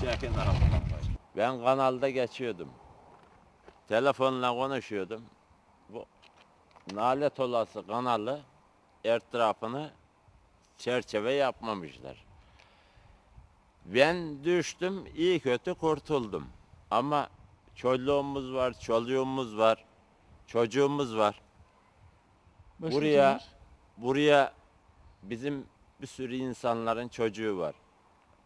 Çekin. Ben kanalda geçiyordum. Telefonla konuşuyordum. Bu nalet olası kanalı etrafını çerçeve yapmamışlar. Ben düştüm, iyi kötü kurtuldum. Ama çoluğumuz var, çocuğumuz var, çocuğumuz var. Başka Buraya-? Buraya bizim bir sürü insanların çocuğu var.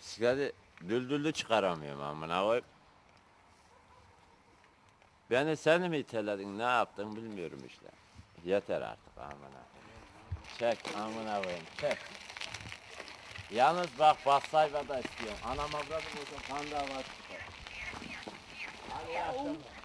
Bisikleti düldüllü çıkaramıyorum amına koyup. Beni sen mi iteledin ne yaptın bilmiyorum işte. Yeter artık amına. Çek amına koyayım çek. Yalnız bak bassayva da istiyorum. Anam avradım olsun kan davası çıkar. Hadi akşamlar.